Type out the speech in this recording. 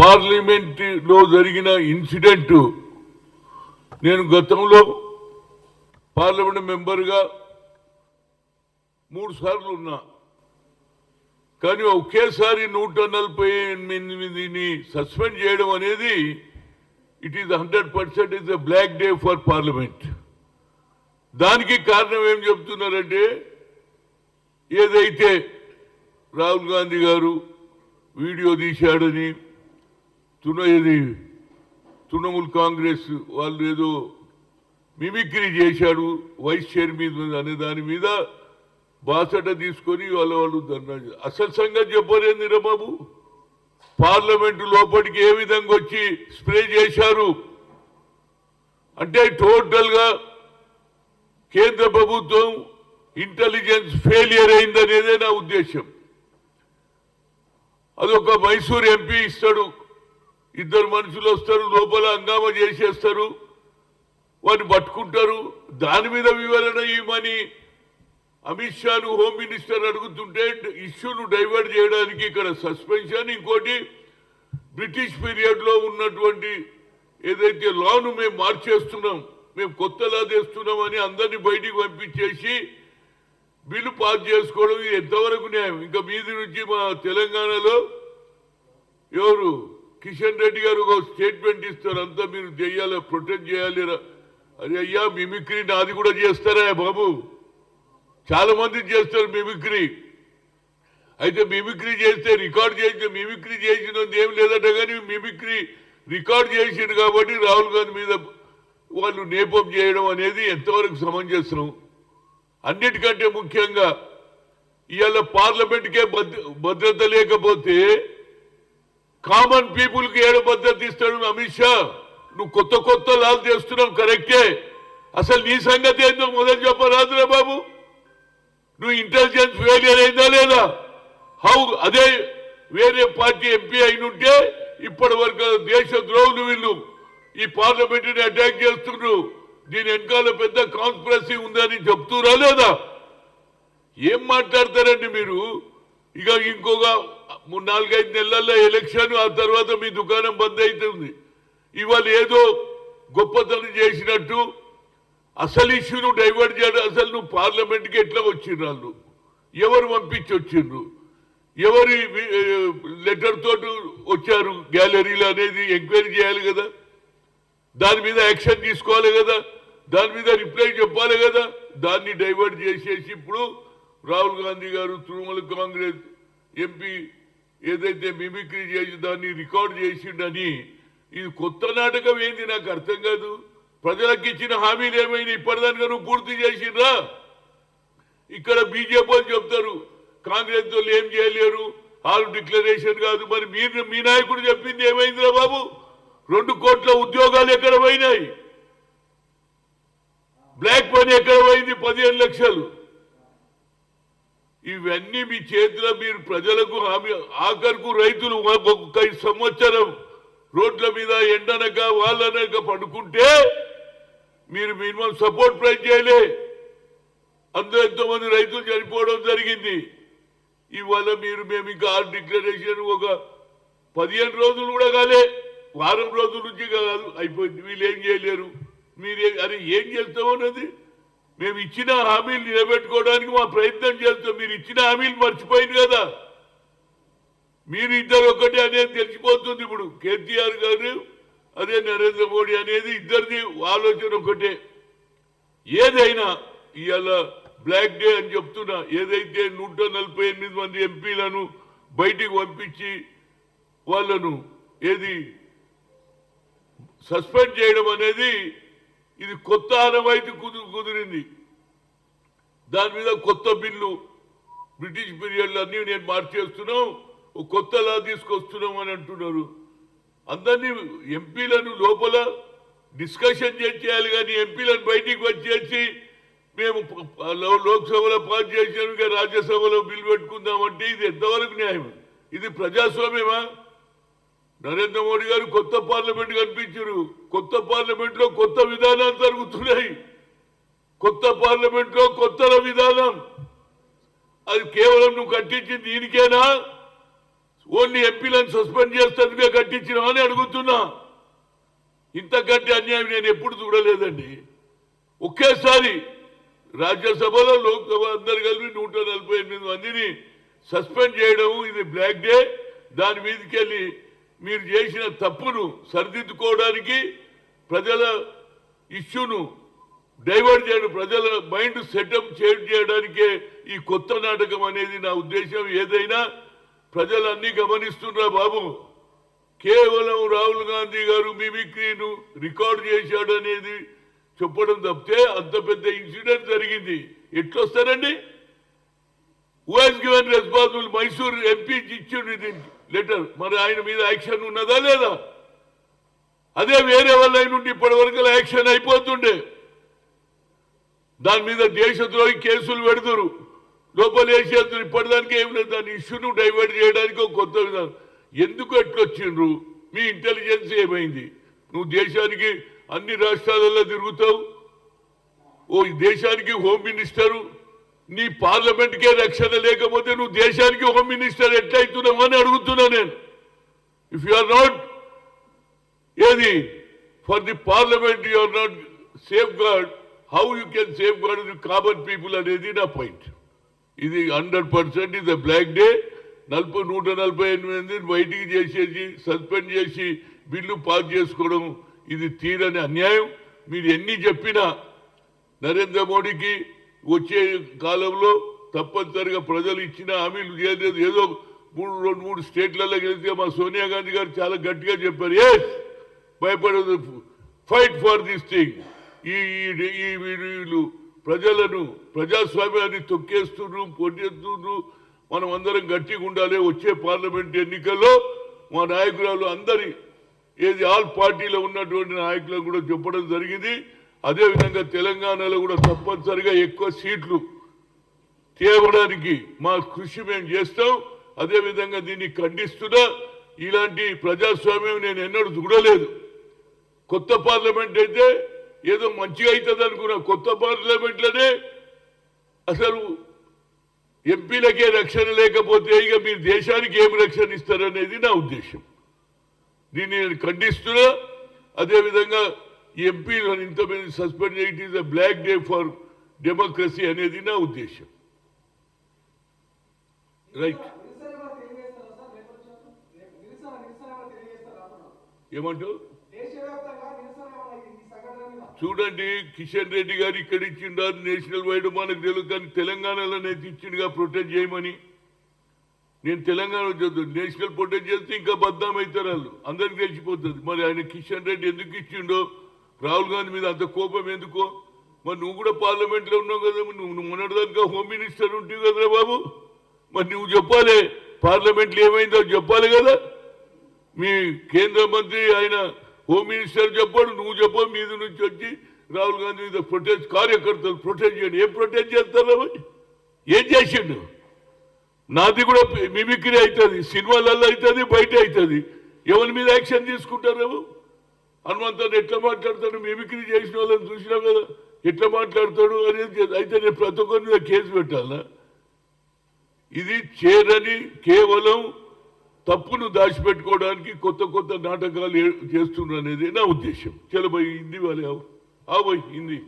పార్లమెంటులో జరిగిన ఇన్సిడెంట్ నేను గతంలో పార్లమెంట్ మెంబర్గా మూడు సార్లు ఉన్నా. కానీ ఒకేసారి నూట నలభై ఎనిమిదిని సస్పెండ్ చేయడం అనేది it is hundred percent is the black day for parliament. దానికి కారణం ఏం చెప్తున్నారంటే ఏదైతే రాహుల్ గాంధీ గారు వీడియో తీశాడని తున ఏది? తృణమూల్ కాంగ్రెస్ వాళ్ళు ఏదో మిమిక్రీ చేశాడు వైస్ చైర్మన్ అనే దాని మీద బాసట తీసుకొని వాళ్ళ వాళ్ళు ధర్నా అసలు సంగతి చెప్పరేంది రా బాబు. పార్లమెంటు లోపలికి ఏ విధంగా వచ్చి స్ప్రే చేశారు? అంటే టోటల్గా కేంద్ర ప్రభుత్వం ఇంటెలిజెన్స్ ఫెయిలియర్ అయిందనేదే నా ఉద్దేశం. అదొక మైసూర్ ఎంపీ ఇస్తాడు ఇద్దరు మనుషులు వస్తారు లోపల హంగామా చేసేస్తారు వాడిని పట్టుకుంటారు. దాని మీద వివరణ ఇవ్వమని అమిత్ షాను హోమ్ మినిస్టర్ అడుగుతుంటే ఇష్యూను డైవర్ట్ చేయడానికి ఇక్కడ సస్పెన్షన్ ఇంకోటి బ్రిటిష్ పీరియడ్లో ఉన్నటువంటి ఏదైతే లాను మేము మార్చేస్తున్నాం మేము కొత్త లా తెస్తున్నాం అని అందరినీ బయటికి పంపించేసి బిల్లు పాస్ చేసుకోవడం ఎంతవరకు న్యాయం? ఇంకా మీది నుంచి మా తెలంగాణలో ఎవరు కిషన్ రెడ్డి గారు ఒక స్టేట్మెంట్ ఇస్తారు. అంతా మీరు చేయాలి ప్రొటెక్ట్ చేయాలి అరే అయ్యా మిమిక్రీ నాది కూడా చేస్తారా బాబు? చాలా మంది చేస్తారు మిమిక్రీ. అయితే మిమిక్రీ చేస్తే రికార్డ్ చేస్తే మిమిక్రీ చేసినందుకు ఏం లేదట కానీ మిమిక్రీ రికార్డ్ చేసిండు కాబట్టి రాహుల్ గాంధీ మీద వాళ్ళు నేపం చేయడం అనేది ఎంతవరకు సమంజసం? అన్నిటికంటే ముఖ్యంగా ఇవాళ పార్లమెంట్కే భద్ర- భద్రత లేకపోతే కామన్ పీపుల్కి ఏడు మద్దతు ఇస్తాడు అమిత్ షా. నువ్వు కొత్త కొత్త లాలు చేస్తున్నావు కరెక్టే. అసలు నీ సంగతి ఏందో మొదలు చెప్పరాదురా బాబు. నువ్వు ఇంటెలిజెన్స్ ఫెయిలియర్ అయిందా లేదా? హౌ అదే వేరే పార్టీ ఎంపీ అయినుంటే ఇప్పటి వరకు దేశ ద్రోహులు వీళ్ళు. ఈ పార్లమెంట్ని అటాక్ చేస్తున్నారు. దీని వెనకాల పెద్ద కాన్స్పిరసీ ఉందని చెప్తురా లేదా? ఏం మాట్లాడతారండి మీరు? ఇక ఇంకొక మూడు నాలుగైదు నెలల్లో ఎలక్షన్ ఆ తర్వాత మీ దుకాణం బంద్ అవుతుంది ఇవాళ ఏదో గొప్పతనం చేసినట్టు అసలు ఇష్యూను డైవర్ట్ చేయడం అసలు నువ్వు పార్లమెంట్కి ఎట్లా వచ్చిండ్రు వాళ్ళు? ఎవరు పంపించి వచ్చిండ్రు? ఎవరి లెటర్ తోటి వచ్చారు? గ్యాలరీలు అనేది ఎంక్వైరీ చేయాలి కదా. దాని మీద యాక్షన్ తీసుకోవాలి కదా. దాని మీద రిప్లై చెప్పాలి కదా. దాన్ని డైవర్ట్ చేసేసి ఇప్పుడు రాహుల్ గాంధీ గారు తృణమూల కాంగ్రెస్ ఎంపీ ఏదైతే మిమిక్రీ చేసి దాన్ని రికార్డ్ చేసిండని ఇది కొత్త నాటకం ఏంది నాకు అర్థం కాదు. ప్రజలకు ఇచ్చిన హామీలు ఏమైనా ఇప్పటిదానిగా నువ్వు పూర్తి చేసిండ్రా? ఇక్కడ బీజేపీ వాళ్ళు చెప్తారు కాంగ్రెస్ వాళ్ళు ఏం చేయలేరు ఆరు డిక్లరేషన్ కాదు. మరి మీరు మీ నాయకుడు చెప్పింది ఏమైందిరా బాబు? రెండు కోట్ల ఉద్యోగాలు ఎక్కడ పోయినాయి? బ్లాక్ మనీ ఎక్కడ పోయింది? పదిహేను లక్షలు. ఇవన్నీ మీ చేతిలో మీరు ప్రజలకు హామీ ఆఖరుకు రైతులు ఒక సంవత్సరం రోడ్ల మీద ఎండనక వాళ్ళనక పడుకుంటే మీరు మినిమం సపోర్ట్ ప్రైజ్ చేయలే. అందులో ఎంతో మంది రైతులు చనిపోవడం జరిగింది. ఇవాళ మీరు మేము ఇంకా ఆ డిక్లరేషన్ ఒక పదిహేను రోజులు కూడా కాలే. వారం రోజుల నుంచి కాదు అయిపోయింది. వీళ్ళు ఏం చేయలేరు. మీరు అరే ఏం చేస్తామన్నది మేము ఇచ్చిన హామీలు నిలబెట్టుకోవడానికి మా ప్రయత్నం చేస్తాం. మీరు ఇచ్చిన హామీలు మర్చిపోయింది కదా. మీరు ఇద్దరు ఒకటి అనేది తెలిసిపోతుంది ఇప్పుడు. కేటీఆర్ గారు అదే నరేంద్ర మోడీ అనేది ఇద్దరిది ఆలోచన ఒకటే. ఏదైనా ఇవాళ బ్లాక్ డే అని చెప్తున్నా ఏదైతే నూట నలభై ఎనిమిది మంది ఎంపీలను బయటికి పంపించి వాళ్ళను ఏది సస్పెండ్ చేయడం అనేది ఇది కొత్త ఆనవాయితీ కుదురు కుదిరింది. దాని మీద కొత్త బిల్లు బ్రిటిష్ పీరియడ్లు అన్నీ నేను మార్చేస్తున్నాం ఒక కొత్త లా తీసుకొస్తున్నాం అని అంటున్నారు. అందరినీ ఎంపీలను లోపల డిస్కషన్ చేయాలి కానీ ఎంపీలను బయటికి వచ్చేసి మేము లోక్సభలో పాస్ చేసాను రాజ్యసభలో బిల్లు పెట్టుకుందామంటే ఇది ఎంతవరకు న్యాయం? ఇది ప్రజాస్వామ్యమా? నరేంద్ర మోడీ గారు కొత్త పార్లమెంట్ కనిపించారు. కొత్త పార్లమెంట్లో కొత్త విధానాలు జరుగుతున్నాయి. కొత్త పార్లమెంట్లో కొత్త విధానం. అది కేవలం నువ్వు కట్టించింది దీనికేనా? ఓన్లీ ఎంపీలను సస్పెండ్ చేస్తానుగా కట్టించినా అని అడుగుతున్నా ఇంతకంటే అన్యాయం నేను ఎప్పుడు చూడలేదండి. ఒకేసారి రాజ్యసభలో లోక్సభ అందరు కలిపి నూట నలభై ఎనిమిది మందిని సస్పెండ్ చేయడం ఇది బ్లాక్ డే. దాని మీదకెళ్ళి మీరు చేసిన తప్పును సరిదిద్దుకోవడానికి ప్రజల ఇష్యూను డైవర్ట్ చేయడం ప్రజల మైండ్ సెటప్ చేయడానికే ఈ కొత్త నాటకం అనేది నా ఉద్దేశం. ఏదైనా ప్రజలన్నీ గమనిస్తున్నా బాబు. కేవలం రాహుల్ గాంధీ గారు మిమిక్రీను రికార్డు చేశాడు అనేది చెప్పడం తప్పితే అంత పెద్ద ఇన్సిడెంట్ జరిగింది. ఎట్లొస్తారండి? Who has given responsible Mysore MP ఇచ్చిండు ఇది లెటర్. మరి ఆయన మీద యాక్షన్ ఉన్నదా లేదా? అదే వేరే వాళ్ళ నుండి ఇప్పటి వరకు యాక్షన్ అయిపోతుండే. దాని మీద దేశద్రోహి కేసులు పెడుతురు. లోపల వేసేద్దరు ఇప్పటిదానికి ఏం లేదు. దాని ఇష్యూను డైవర్ట్ చేయడానికి ఒక కొత్త విధానం. ఎందుకు ఎట్లొచ్చిండ్రు మీ ఇంటెలిజెన్స్ ఏమైంది? నువ్వు దేశానికి అన్ని రాష్ట్రాలలో తిరుగుతావు? ఓ ఈ దేశానికి హోమ్ మినిస్టరు నీ పార్లమెంట్కే రక్షణ లేకపోతే నువ్వు దేశానికి హోమ్ మినిస్టర్ ఎట్లయితున్నావు అని అడుగుతున్నా నేను. ఇఫ్ యు ఆర్ నాట్ ఏది? For the parliament you are not safeguard how you can safeguard the common people అనేది నా పాయింట్ ఇది హండ్రెడ్ పర్సెంట్ ఇది బ్లాక్ డే నలభై నూట నలభై ఎనిమిది బయటికి చేసేసి సస్పెండ్ చేసి బిల్లు పాస్ చేసుకోవడం ఇది తీరని అన్యాయం. మీరు ఎన్ని చెప్పినా నరేంద్ర మోడీకి వచ్చే కాలంలో తప్పనిసరిగా ప్రజలు ఇచ్చిన హామీలు చేయలేదు ఏదో మూడు రెండు మూడు స్టేట్లలో గెలిస్తే మా సోనియా గాంధీ గారు చాలా గట్టిగా చెప్పారు. ఏ భయపడదు. ఫైట్ ఫర్ దిస్ థింగ్ ఈ ఈ- ఈ వీళ్ళు ప్రజలను ప్రజాస్వామ్యాన్ని తొక్కేస్తున్నారు పొట్టేస్తున్నారు మనం అందరం గట్టిగా ఉండాలి. వచ్చే పార్లమెంట్ ఎన్నికల్లో మా నాయకురాలు అందరి ఏది ఆల్ పార్టీలో ఉన్నటువంటి నాయకులకు కూడా చెప్పడం జరిగింది. అదేవిధంగా తెలంగాణలో కూడా తప్పనిసరిగా ఎక్కువ సీట్లు తేవడానికి మా కృషి మేము చేస్తాం. అదేవిధంగా దీన్ని ఖండిస్తున్నా ఇలాంటి ప్రజాస్వామ్యం నేను ఎన్నడూ చూడలేదు. కొత్త పార్లమెంట్ అయితే ఏదో మంచిగా అవుతుంది అనుకున్నా కొత్త పార్లమెంట్లోనే అసలు ఎంపీలకే రక్షణ లేకపోతే ఇక మీరు దేశానికి ఏం రక్షణ ఇస్తారనేది నా ఉద్దేశం. దీన్ని నేను ఖండిస్తున్నా. అదేవిధంగా ఎంపీలను ఇంతమంది సస్పెండ్ చేయటం is a black day for democracy అనేది నా ఉద్దేశం. రైట్. ఏమంటావు? చూడండి కిషన్ రెడ్డి గారు ఇక్కడ ఇచ్చిండు నేషనల్ వైడ్ మనకు తెలుసు కానీ తెలంగాణలోనే ఇచ్చిండుగా ప్రొటెక్ట్ చేయమని. నేను తెలంగాణ చదువు నేషనల్ ప్రొటెక్ట్ చేస్తే ఇంకా బద్నాం అవుతారు వాళ్ళు. అందరికి తెలిసిపోతుంది. మరి ఆయన కిషన్ రెడ్డి ఎందుకు ఇచ్చిండో రాహుల్ గాంధీ మీద అంత కోపం ఎందుకో? మరి నువ్వు కూడా పార్లమెంట్లో ఉన్నావు కదా నువ్వు నువ్వు మొన్నటిదాకా హోమ్ మినిస్టర్ ఉంటావు కదరా బాబు? మరి నువ్వు చెప్పాలి పార్లమెంట్లో ఏమైందో చెప్పాలి కదా. మీ కేంద్ర మంత్రి ఆయన హోమ్ మినిస్టర్ చెప్పాడు నువ్వు చెప్పావు మీద నుంచి వచ్చి రాహుల్ గాంధీ మీద ప్రొటెస్ట్ కార్యకర్తలు ప్రొటెస్ట్ చేయండి. ఏం ప్రొటెస్ట్ చేస్తారా ఏం చేసిండు? నాది కూడా మిమిక్రీ అవుతుంది సినిమాలలో అవుతుంది బయట అవుతుంది. ఎవరి మీద యాక్షన్ తీసుకుంటారు హనుమంతుడు ఎట్లా మాట్లాడతాడు? మిమిక్రీ చేసిన వాళ్ళని చూసినా కదా. ఎట్లా మాట్లాడతాడు అనేది అయితే నేను ప్రతి ఒక్కరి మీద కేసు పెట్టాలా? ఇది చేరని కేవలం తప్పును దాచిపెట్టుకోవడానికి కొత్త కొత్త నాటకాలు ఏ- చేస్తున్నారు అనేది నా ఉద్దేశం. చలో పోయి హిందీ వాళ్ళే ఆవు. ఆవు హిందీ.